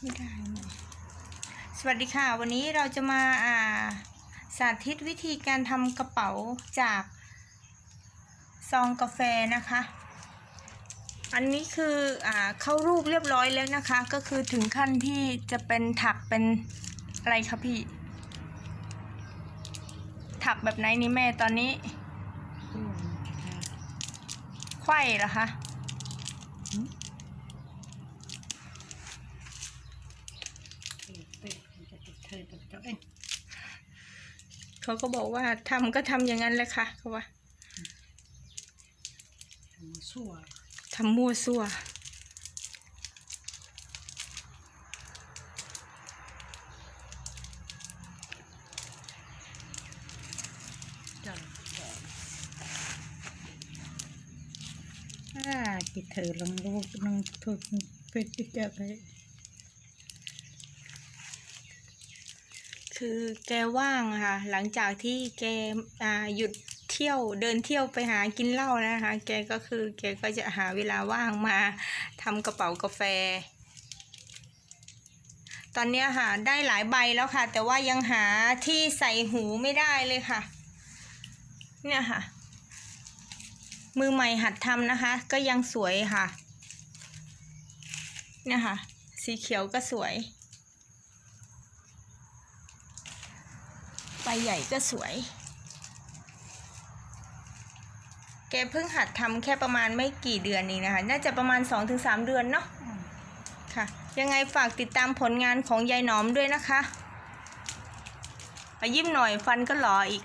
ไม่ได้ไหมสวัสดีค่ะ วันนี้เราจะมาอ่าสาธิตวิธีการทำกระเป๋าจากซองกาแฟนะคะ อันนี้คืออ่าเข้ารูปเรียบร้อยแล้วนะคะ ก็คือถึงขั้นที่จะเป็นถักเป็นอะไรคะพี่ ถักแบบไหนนี่แม่ตอนนี้ไขว้เหรอคะ เขาก็บอกว่าทำก็ทำอย่างนั้นแหละค่ะเขาว่าชั่วทำมั่วซั่วจังอ่าคิดเธอลองลูกน้องถูกเป็นจิตใจไป คือแกว่างค่ะ หลังจากที่แกหยุดเที่ยวเดินเที่ยวไปหากินเหล้านะคะ แกก็คือแกก็จะหาเวลาว่างมาทำกระเป๋ากาแฟ ตอนนี้ค่ะได้หลายใบแล้วค่ะ แต่ว่ายังหาที่ใส่หูไม่ได้เลยค่ะ เนี่ยค่ะ มือใหม่หัดทำนะคะ ก็ยังสวยค่ะ เนี่ยค่ะ สีเขียวก็สวย ใบใหญ่ก็สวย แกเพิ่งหัดทำแค่ประมาณไม่กี่เดือนเองนะคะ น่าจะประมาณ 2-3 เดือนเนาะค่ะ ยังไงฝากติดตามผลงานของยายหนอมด้วยนะคะมายิ้มหน่อยฟันก็หลออีก